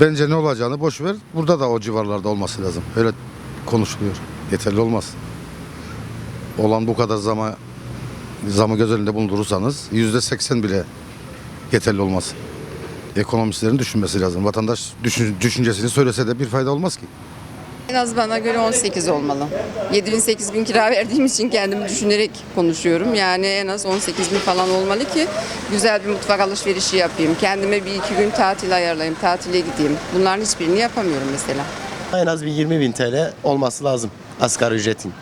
Bence ne olacağını boş ver. Burada da o civarlarda olması lazım. Öyle konuşuluyor. Yeterli olmaz. Olan bu kadar zama zamı göz önünde bulundurursanız yüzde seksen bile yeterli olmaz. Ekonomistlerin düşünmesi lazım. Vatandaş düşün- düşüncesini söylese de bir fayda olmaz ki. En az bana göre 18 olmalı. 7 bin 8 bin kira verdiğim için kendimi düşünerek konuşuyorum. Yani en az 18 bin falan olmalı ki güzel bir mutfak alışverişi yapayım. Kendime bir iki gün tatil ayarlayayım, tatile gideyim. Bunların hiçbirini yapamıyorum mesela. En az bir 20 bin TL olması lazım asgari ücretin.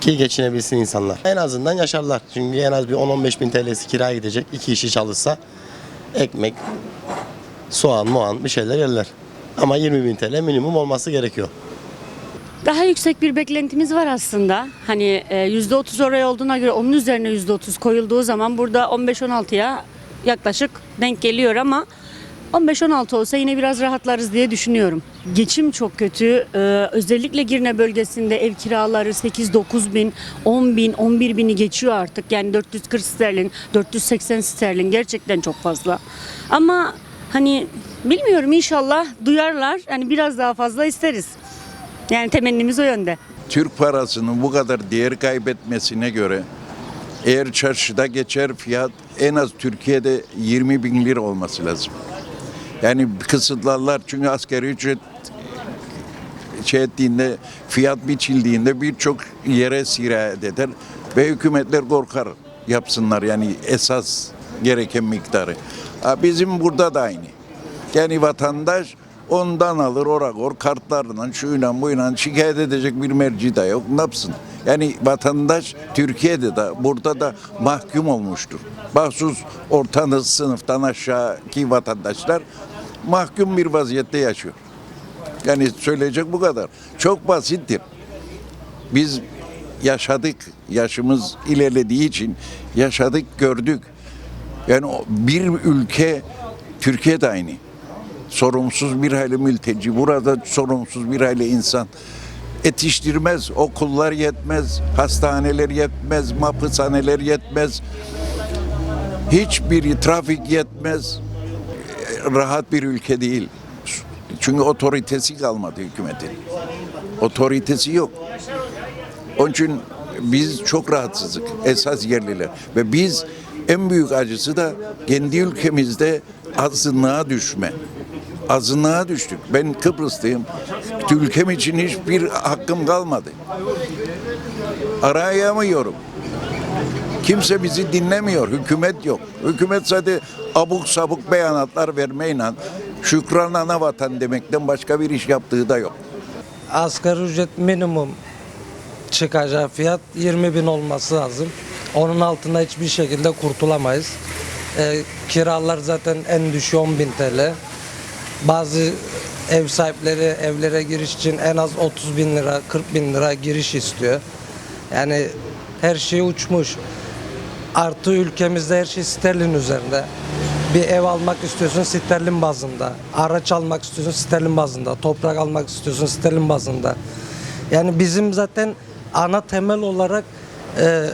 Ki geçinebilsin insanlar. En azından yaşarlar. Çünkü en az bir 10-15 bin TL'si kiraya gidecek. iki işi çalışsa ekmek, soğan, muğan bir şeyler yerler. Ama 20 bin TL minimum olması gerekiyor. Daha yüksek bir beklentimiz var aslında. Hani e, %30 oraya olduğuna göre onun üzerine %30 koyulduğu zaman burada 15-16'ya yaklaşık denk geliyor ama 15-16 olsa yine biraz rahatlarız diye düşünüyorum. Geçim çok kötü. Ee, özellikle Girne bölgesinde ev kiraları 8-9 bin, 10 bin, 11 bini geçiyor artık. Yani 440 sterlin, 480 sterlin gerçekten çok fazla. Ama hani bilmiyorum inşallah duyarlar. Hani biraz daha fazla isteriz. Yani temennimiz o yönde. Türk parasının bu kadar değer kaybetmesine göre eğer çarşıda geçer fiyat en az Türkiye'de 20 bin lira olması lazım. Yani kısıtlarlar çünkü asgari ücret şey ettiğinde fiyat biçildiğinde birçok yere sirayet eder ve hükümetler korkar yapsınlar yani esas gereken miktarı. Bizim burada da aynı. Yani vatandaş ondan alır orakor kartlarından şuyla buyla şikayet edecek bir merci de yok. Ne yapsın? Yani vatandaş Türkiye'de de burada da mahkum olmuştur. Bahsus orta sınıftan aşağıki vatandaşlar mahkum bir vaziyette yaşıyor. Yani söyleyecek bu kadar. Çok basittir. Biz yaşadık, yaşımız ilerlediği için yaşadık, gördük. Yani bir ülke, Türkiye de aynı. Sorumsuz bir hayli mülteci, burada sorumsuz bir hayli insan yetiştirmez, okullar yetmez, hastaneler yetmez, mapıshaneler yetmez, hiçbir trafik yetmez, rahat bir ülke değil. Çünkü otoritesi kalmadı hükümetin. Otoritesi yok. Onun için biz çok rahatsızlık esas yerliler ve biz en büyük acısı da kendi ülkemizde azınlığa düşme. Azınlığa düştük. Ben Kıbrıslıyım. Ülkem için hiçbir hakkım kalmadı. Arayamıyorum. Kimse bizi dinlemiyor. Hükümet yok. Hükümet sadece abuk sabuk beyanatlar vermeyle şükran ana vatan demekten başka bir iş yaptığı da yok. asgari ücret minimum çıkacağı fiyat 20 bin olması lazım. Onun altında hiçbir şekilde kurtulamayız. Ee, kiralar zaten en düşüğü 10 bin TL. Bazı ev sahipleri evlere giriş için en az 30 bin lira, 40 bin lira giriş istiyor. Yani her şey uçmuş. Artı ülkemizde her şey sterlin üzerinde. Bir ev almak istiyorsun sterlin bazında. Araç almak istiyorsun sterlin bazında. Toprak almak istiyorsun sterlin bazında. Yani bizim zaten ana temel olarak e,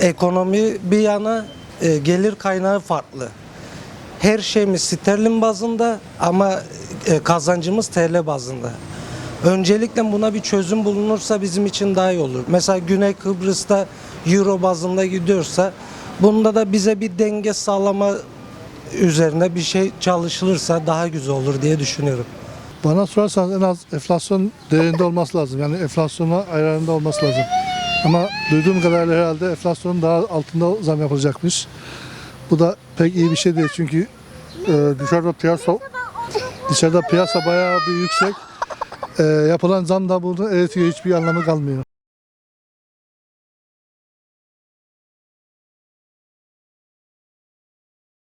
ekonomi bir yana e, gelir kaynağı farklı. Her şeyimiz sterlin bazında ama e, kazancımız TL bazında. Öncelikle buna bir çözüm bulunursa bizim için daha iyi olur. Mesela Güney Kıbrıs'ta euro bazında gidiyorsa bunda da bize bir denge sağlama üzerine bir şey çalışılırsa daha güzel olur diye düşünüyorum. Bana sorarsanız en az enflasyon değerinde olması lazım. Yani enflasyona ayarında olması lazım. Ama duyduğum kadarıyla herhalde enflasyonun daha altında zam yapılacakmış. Bu da pek iyi bir şey değil çünkü e, dışarıda piyasa dışarıda piyasa bayağı bir yüksek. E, yapılan zam da bunu eritiyor hiçbir anlamı kalmıyor.